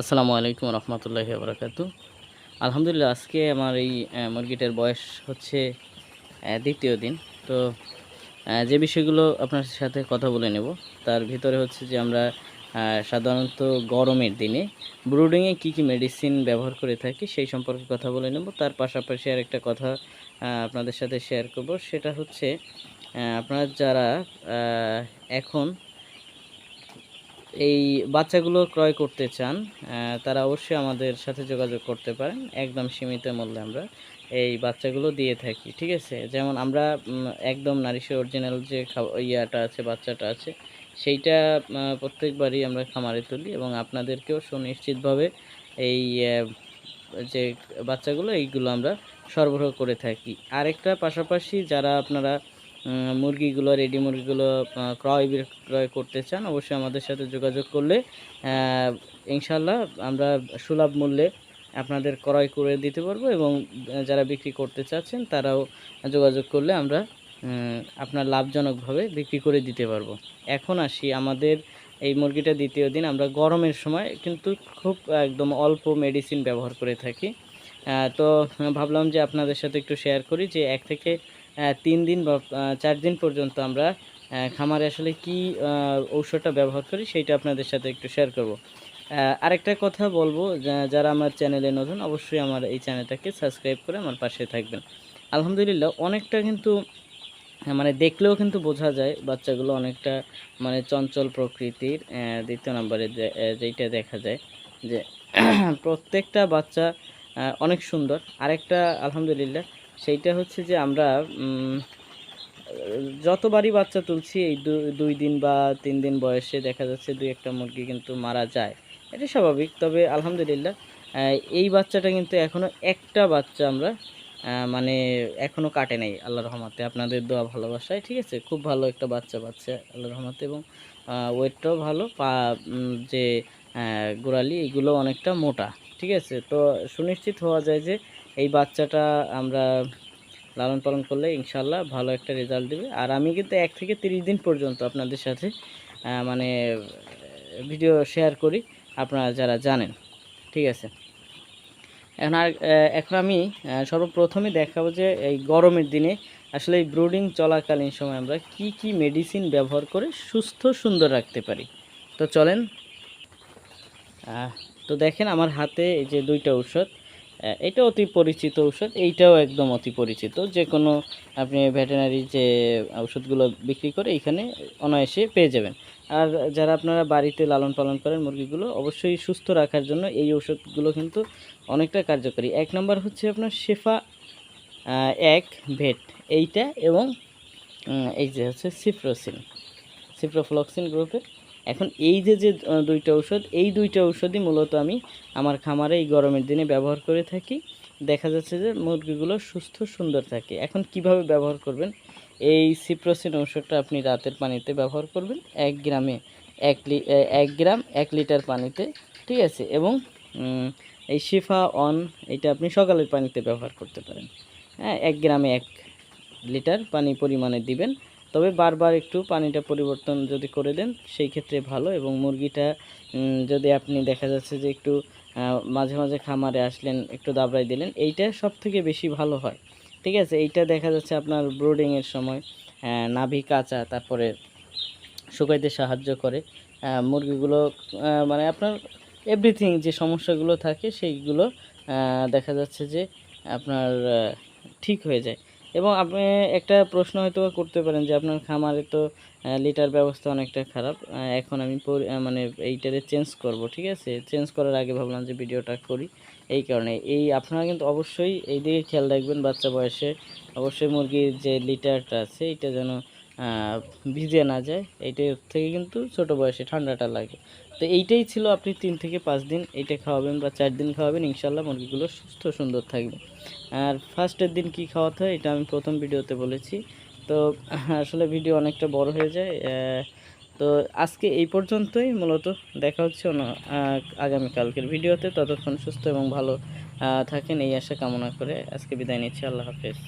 আসসালামু আলাইকুম রহমতুল্লাহি বরকাতু আলহামদুলিল্লাহ, আজকে আমার এই মুরগিটার বয়স হচ্ছে দ্বিতীয় দিন। তো যে বিষয়গুলো আপনার সাথে কথা বলে নেব, তার ভিতরে হচ্ছে যে আমরা সাধারণত গরমের দিনে ব্রুডিংয়ে কী কী মেডিসিন ব্যবহার করে থাকি সেই সম্পর্কে কথা বলে নেব। তার পাশাপাশি আর একটা কথা আপনাদের সাথে শেয়ার করব, সেটা হচ্ছে আপনারা যারা এখন এই বাচ্চাগুলো ক্রয় করতে চান তারা অবশ্যই আমাদের সাথে যোগাযোগ করতে পারেন। একদম সীমিত মূল্যে আমরা এই বাচ্চাগুলো দিয়ে থাকি, ঠিক আছে? যেমন আমরা একদম নারিশের অরিজিনাল যে ইয়াটা আছে, বাচ্চাটা আছে, সেইটা প্রত্যেকবারই আমরা খামারে তুলি এবং আপনাদেরকেও সুনিশ্চিতভাবে এই যে বাচ্চাগুলো, এইগুলো আমরা সরবরাহ করে থাকি। আরেকটা পাশাপাশি যারা আপনারা মুরগিগুলো, রেডি মুরগিগুলো ক্রয় বিক্রয় করতে চান, অবশ্যই আমাদের সাথে যোগাযোগ করলে ইনশাল্লাহ আমরা সুলভ মূল্যে আপনাদের ক্রয় করে দিতে পারব এবং যারা বিক্রি করতে চাচ্ছেন, তারাও যোগাযোগ করলে আমরা আপনার লাভজনকভাবে বিক্রি করে দিতে পারব। এখন আসি আমাদের এই মুরগিটা দ্বিতীয় দিন, আমরা গরমের সময় কিন্তু খুব একদম অল্প মেডিসিন ব্যবহার করে থাকি। তো ভাবলাম যে আপনাদের সাথে একটু শেয়ার করি যে এক থেকে তিন দিন বা চার দিন পর্যন্ত আমরা খামারে আসলে কি ঔষধটা ব্যবহার করি সেইটা আপনাদের সাথে একটু শেয়ার করব। আরেকটা কথা বলব যারা আমার চ্যানেলে নতুন অবশ্যই আমার এই চ্যানেলটাকে সাবস্ক্রাইব করে আমার পাশে থাকবেন। আলহামদুলিল্লাহ অনেকটা কিন্তু হ্যাঁ, মানে দেখলেও কিন্তু বোঝা যায় বাচ্চাগুলো অনেকটা মানে চঞ্চল প্রকৃতির দ্বিতীয় নম্বরে যেইটা দেখা যায় যে প্রত্যেকটা বাচ্চা অনেক সুন্দর। আরেকটা আলহামদুলিল্লাহ সেইটা হচ্ছে যে আমরা যতবারই বাচ্চা তুলছি, এই দুই দিন বা তিন দিন বয়সে দেখা যাচ্ছে দুই একটা মুরগি কিন্তু মারা যায়। এটা স্বাভাবিক, তবে আলহামদুলিল্লাহ এই বাচ্চাটা কিন্তু এখনও একটা বাচ্চা আমরা মানে এখনও কাটে নাই আল্লাহ রহমতে। আপনাদের দোয়া ভালোবাসায়, ঠিক আছে? খুব ভালো একটা বাচ্চা বাচ্চা আল্লাহ রহমতে, এবং ওয়েটটাও ভালো। পা যে গোড়ালি, এগুলো অনেকটা মোটা, ঠিক আছে? তো সুনিশ্চিত হওয়া যায় যে এই বাচ্চাটা আমরা লালন পালন করলে ইনশাল্লাহ ভালো একটা রেজাল্ট দেবে। আর আমি কিন্তু এক থেকে তিরিশ দিন পর্যন্ত আপনাদের সাথে মানে ভিডিও শেয়ার করি, আপনারা যারা জানেন, ঠিক আছে? এখন আর এখন আমি সর্বপ্রথমে দেখাবো যে এই গরমের দিনে আসলে এই ব্রুডিং চলাকালীন সময় আমরা কি কি মেডিসিন ব্যবহার করে সুস্থ সুন্দর রাখতে পারি। তো চলেন তো দেখেন আমার হাতে এই যে দুইটা ঔষধ এটা অতি পরিচিত ঔষধ, এইটাও একদম অতি পরিচিত। যে কোনো আপনি ভেটেনারি যে ওষুধগুলো বিক্রি করে এখানে অনায়াসে পেয়ে যাবেন। আর যারা আপনারা বাড়িতে লালন পালন করেন মুরগিগুলো, অবশ্যই সুস্থ রাখার জন্য এই ওষুধগুলো কিন্তু অনেকটা কার্যকরী। এক নম্বর হচ্ছে আপনার শেফা এক ভেট, এইটা এবং এই যে হচ্ছে সিফ্রোসিন সিপ্রোফ্লক্সিন গ্রুপের এখন এই যে যে দুইটা ঔষধ, এই দুইটা ঔষধই মূলত আমি আমার খামারে এই গরমের দিনে ব্যবহার করে থাকি। দেখা যাচ্ছে যে, মুরগিগুলো সুস্থ, সুন্দর থাকে। এখন কীভাবে ব্যবহার করবেন? এই সিপ্রোসিন ঔষধটা আপনি রাতের পানিতে ব্যবহার করবেন। এক গ্রামে এক লি এক গ্রাম, এক লিটার পানিতে, ঠিক আছে? এবং এই শিফা অন, এটা আপনি সকালের পানিতে ব্যবহার করতে পারেন। হ্যাঁ এক গ্রামে এক লিটার পানি পরিমাণে দিবেন। তবে বারবার একটু পানিটা পরিবর্তন যদি করে দেন, সেই ক্ষেত্রে ভালো। এবং মুরগিটা যদি আপনি দেখা যাচ্ছে যে একটু মাঝে মাঝে খামারে আসলেন, একটু দাবড়াই দিলেন, এইটা সব থেকে বেশি ভালো হয়। ঠিক আছে? এইটা দেখা যাচ্ছে আপনার ব্রোডিংয়ের সময় নাভি কাঁচা, তারপরে শুকাইতে সাহায্য করে। মুরগিগুলো মানে আপনার এভরিথিং যে সমস্যাগুলো থাকে, সেইগুলো দেখা যাচ্ছে যে আপনার ঠিক হয়ে যায়। এবং আপনি একটা প্রশ্ন হয়তো করতে পারেন যে আপনার খামারে তো লিটার ব্যবস্থা অনেকটা খারাপ। এখন আমি মানে এইটারে চেঞ্জ করব, ঠিক আছে? চেঞ্জ করার আগে ভাবলাম যে ভিডিওটা করি এই কারণে। এই আপনারা কিন্তু অবশ্যই এই দিকে খেয়াল রাখবেন বাচ্চা বয়সে। অবশ্যই মুরগির যে লিটারটা আছে, এটা যেন ভিজে না যায় এইটার থেকে কিন্তু ছোট বয়সে ঠান্ডাটা লাগে। তো এইটাই ছিল আপনি তিন থেকে পাঁচ দিন এইটা খাওয়াবেন বা চার দিন খাওয়াবেন ইনশাল্লাহ মুরগিগুলো সুস্থ সুন্দর থাকবে। আর ফার্স্টের দিন কি খাওয়াতে হয় এটা আমি প্রথম ভিডিওতে বলেছি। তো আসলে ভিডিও অনেকটা বড় হয়ে যায় তো আজকে এই পর্যন্তই মূলত দেখা হচ্ছে আহ, আগামীকালকের ভিডিওতে। ততক্ষণ সুস্থ এবং ভালো থাকেন এই আশা কামনা করে আজকে বিদায় নিচ্ছি আল্লাহ হাফেজ।